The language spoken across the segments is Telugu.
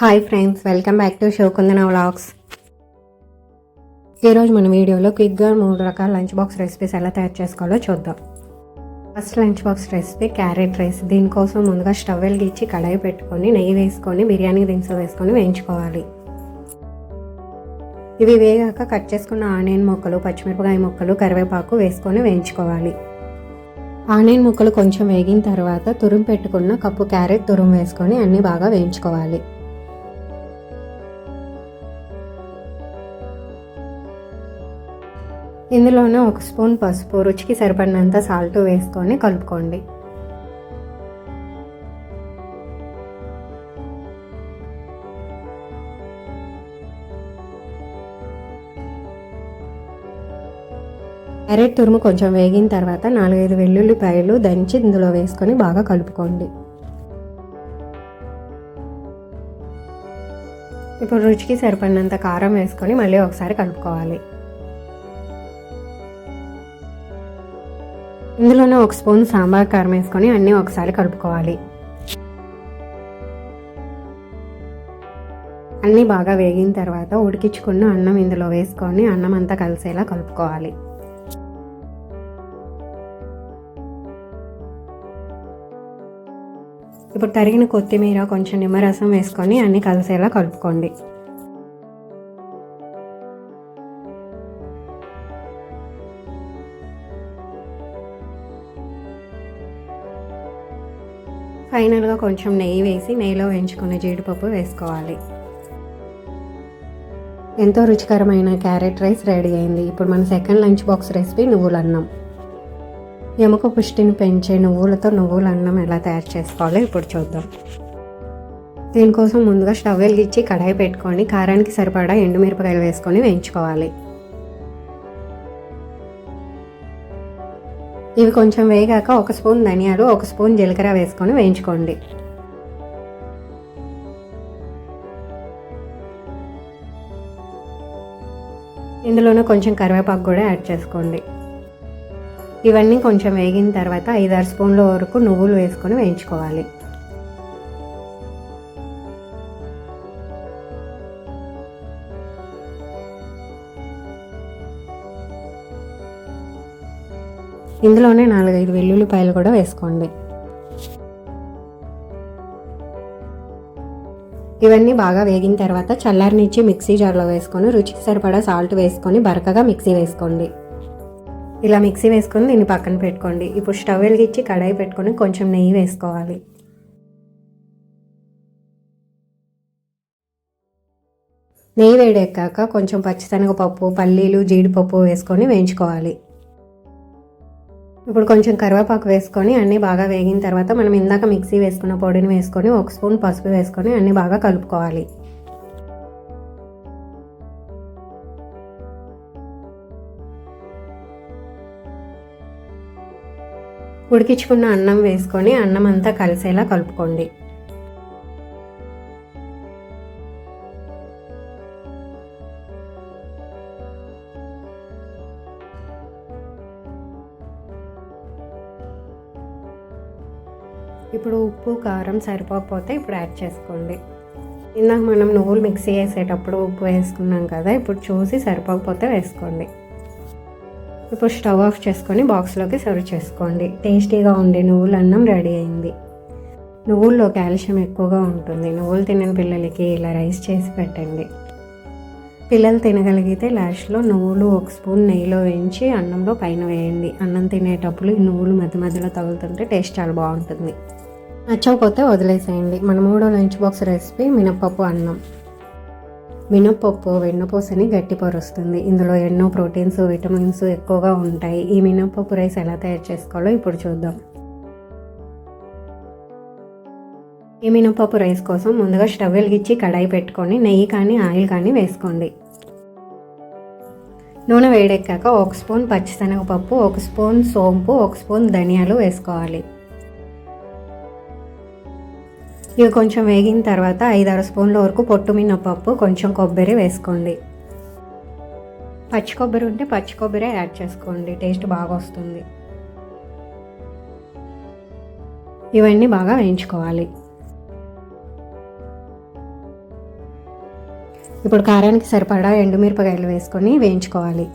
Hi friends welcome back to షోకుందన vlogs ఈరోజు మన వీడియోలో క్విక్గా మూడు రకాల లంచ్ బాక్స్ రెసిపీస్ ఎలా తయారు చేసుకోవాలో చూద్దాం. First lunch box recipe carrot rice దీనికోసం ముందుగా స్టవ్ వెలిగించి కడాయి పెట్టుకొని నెయ్యి వేసుకొని బిర్యానీ దినుసులు వేసుకొని వేయించుకోవాలి. ఇవి వేగాక కట్ చేసుకున్న ఆనియన్ ముక్కలు పచ్చిమిరపకాయ ముక్కలు కరివేపాకు వేసుకొని వేయించుకోవాలి. ఆనియన్ ముక్కలు కొంచెం వేగిన తర్వాత తురుము పెట్టుకున్న కప్పు క్యారెట్ తురుము వేసుకొని అన్నీ బాగా వేయించుకోవాలి. ఇందులోనే ఒక స్పూన్ పసుపు రుచికి సరిపడినంత సాల్ట్ వేసుకొని కలుపుకోండి. క్యారెట్ తురుము కొంచెం వేగిన తర్వాత నాలుగైదు వెల్లుల్లిపాయలు దంచి ఇందులో వేసుకొని బాగా కలుపుకోండి. ఇప్పుడు రుచికి సరిపడినంత కారం వేసుకొని మళ్ళీ ఒకసారి కలుపుకోవాలి. ఇందులోనే ఒక స్పూన్ సాంబార్ కారం వేసుకొని అన్నీ ఒకసారి కలుపుకోవాలి. అన్నీ బాగా వేగిన తర్వాత ఉడికించుకున్న అన్నం ఇందులో వేసుకొని అన్నం అంతా కలిసేలా కలుపుకోవాలి. ఇప్పుడు తరిగిన కొత్తిమీర కొంచెం నిమ్మరసం వేసుకొని అన్నీ కలిసేలా కలుపుకోండి. ఫైనల్గా కొంచెం నెయ్యి వేసి నెయ్యిలో వేయించుకున్న జీడిపప్పు వేసుకోవాలి. ఎంతో రుచికరమైన క్యారెట్ రైస్ రెడీ అయింది. ఇప్పుడు మన సెకండ్ లంచ్ బాక్స్ రెసిపీ నువ్వుల అన్నం ఎముక పుష్టిని పెంచే నువ్వులతో నువ్వుల అన్నం ఎలా తయారు చేసుకోవాలో ఇప్పుడు చూద్దాం. దీనికోసం ముందుగా స్టవ్ వెలిగించి కడాయి పెట్టుకొని కారానికి సరిపడా ఎండుమిరపకాయలు వేసుకొని వేయించుకోవాలి. ఇవి కొంచెం వేగాక ఒక స్పూన్ ధనియాలు ఒక స్పూన్ జీలకర్ర వేసుకొని వేయించుకోండి. ఇందులోనే కొంచెం కరివేపాకు కూడా యాడ్ చేసుకోండి. ఇవన్నీ కొంచెం వేగిన తర్వాత ఐదారు స్పూన్ల వరకు నువ్వులు వేసుకొని వేయించుకోవాలి. ఇందులోనే నాలుగైదు వెల్లుల్లిపాయలు కూడా వేసుకోండి. ఇవన్నీ బాగా వేగిన తర్వాత చల్లారినిచ్చి మిక్సీ జార్లో వేసుకొని రుచికి సరిపడా సాల్ట్ వేసుకొని బరకగా మిక్సీ వేసుకోండి. ఇలా మిక్సీ వేసుకొని దీన్ని పక్కన పెట్టుకోండి. ఇప్పుడు స్టవ్ వెలిగించి కడాయి పెట్టుకొని కొంచెం నెయ్యి వేసుకోవాలి. నెయ్యి వేడెక్కాక కొంచెం పచ్చిశనగపప్పు పల్లీలు జీడిపప్పు వేసుకొని వేయించుకోవాలి. ఇప్పుడు కొంచెం కరివేపాకు వేసుకొని అన్నీ బాగా వేగిన తర్వాత మనం ఇందాక మిక్సీ వేసుకున్న పొడిని వేసుకొని ఒక స్పూన్ పసుపు వేసుకొని అన్నీ బాగా కలుపుకోవాలి. ఉడికించుకున్న అన్నం వేసుకొని అన్నం అంతా కలిసేలా కలుపుకోండి. ఇప్పుడు ఉప్పు కారం సరిపోకపోతే ఇప్పుడు యాడ్ చేసుకోండి. ఇందాక మనం నువ్వులు మిక్సీ వేసేటప్పుడు ఉప్పు వేసుకున్నాం కదా ఇప్పుడు చూసి సరిపోకపోతే వేసుకోండి. ఇప్పుడు స్టవ్ ఆఫ్ చేసుకొని బాక్స్లోకి సర్వ్ చేసుకోండి. టేస్టీగా ఉండే నువ్వుల అన్నం రెడీ అయింది. నువ్వుల్లో కాల్షియం ఎక్కువగా ఉంటుంది. నువ్వులు తినని పిల్లలకి ఇలా రైస్ చేసి పెట్టండి. పిల్లలు తినగలిగితే లాస్ట్లో నువ్వులు ఒక స్పూన్ నెయ్యిలో వేయించి అన్నంలో పైన వేయండి. అన్నం తినేటప్పుడు ఈ నువ్వులు మధ్య మధ్యలో తగులుతుంటే టేస్ట్ చాలా బాగుంటుంది. నచ్చకపోతే వదిలేసేయండి. మన మూడో లంచ్ బాక్స్ రెసిపీ మినప్పప్పు అన్నం. మినప్పప్పు వెన్నపూసని గట్టిపరుస్తుంది ఇందులో ఎన్నో ప్రోటీన్స్ విటమిన్స్ ఎక్కువగా ఉంటాయి. ఈ మినప్పప్పు రైస్ ఎలా తయారు చేసుకోవాలో ఇప్పుడు చూద్దాం. ఈ మినప్పప్పు రైస్ కోసం ముందుగా స్టవ్ వెలిగించి కడాయి పెట్టుకొని నెయ్యి కానీ ఆయిల్ కానీ వేసుకోండి. నూనె వేడెక్కాక ఒక స్పూన్ పచ్చిశనగపప్పు ఒక స్పూన్ సోంపు ఒక స్పూన్ ధనియాలు వేసుకోవాలి. ఇవి కొంచెం వేగిన తర్వాత ఐదారు స్పూన్ల వరకు పొట్టు మినపప్పు కొంచెం కొబ్బరి వేసుకోండి. పచ్చి కొబ్బరి ఉంటే పచ్చి కొబ్బరి యాడ్ చేసుకోండి టేస్ట్ బాగా వస్తుంది. ఇవన్నీ బాగా వేయించుకోవాలి. ఇప్పుడు కారానికి సరిపడా ఎండుమిరపకాయలు వేసుకొని వేయించుకోవాలి.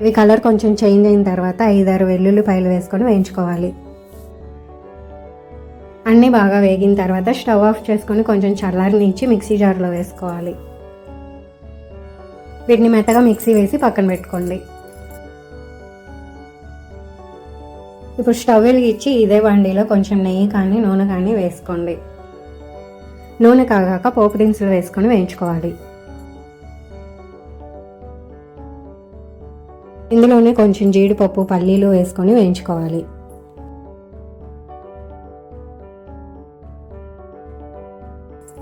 ఇవి కలర్ కొంచెం చేంజ్ అయిన తర్వాత ఐదారు వెల్లుల్లిపాయలు వేసుకొని వేయించుకోవాలి. అన్నీ బాగా వేగిన తర్వాత స్టవ్ ఆఫ్ చేసుకొని కొంచెం చల్లారినిచ్చి మిక్సీ జార్లో వేసుకోవాలి. వీటిని మెత్తగా మిక్సీ వేసి పక్కన పెట్టుకోండి. ఇప్పుడు స్టవ్ వెలిగించి ఇదే వండిలో కొంచెం నెయ్యి కానీ నూనె కానీ వేసుకోండి. నూనె కాగాక పోపు దినుసులు వేసుకొని వేయించుకోవాలి. ఇందులోనే కొంచెం జీడిపప్పు పల్లీలు వేసుకొని వేయించుకోవాలి.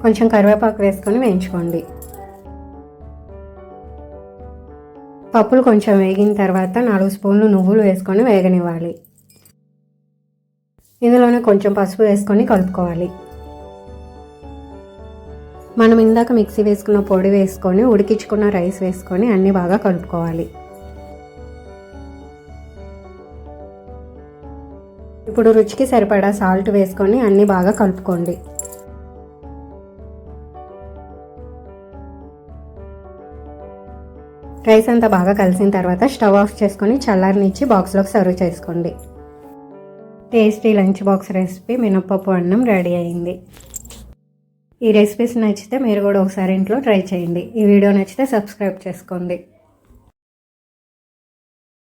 కొంచెం కరివేపాకు వేసుకొని వేయించుకోండి. పప్పులు కొంచెం వేగిన తర్వాత నాలుగు స్పూన్లు నువ్వులు వేసుకొని వేగనివ్వాలి. ఇందులోనే కొంచెం పసుపు వేసుకొని కలుపుకోవాలి. మనం ఇందాక మిక్సీ వేసుకున్న పొడి వేసుకొని ఉడికించుకున్న రైస్ వేసుకొని అన్నీ బాగా కలుపుకోవాలి. ఇప్పుడు రుచికి సరిపడా సాల్ట్ వేసుకొని అన్నీ బాగా కలుపుకోండి. రైస్ అంతా బాగా కలిసిన తర్వాత స్టవ్ ఆఫ్ చేసుకొని చల్లారినిచ్చి బాక్స్లోకి సర్వ్ చేసుకోండి. టేస్టీ లంచ్ బాక్స్ రెసిపీ మినప్పప్పు అన్నం రెడీ అయింది. ఈ రెసిపీస్ నచ్చితే మీరు కూడా ఒకసారి ఇంట్లో ట్రై చేయండి. ఈ వీడియో నచ్చితే సబ్స్క్రైబ్ చేసుకోండి.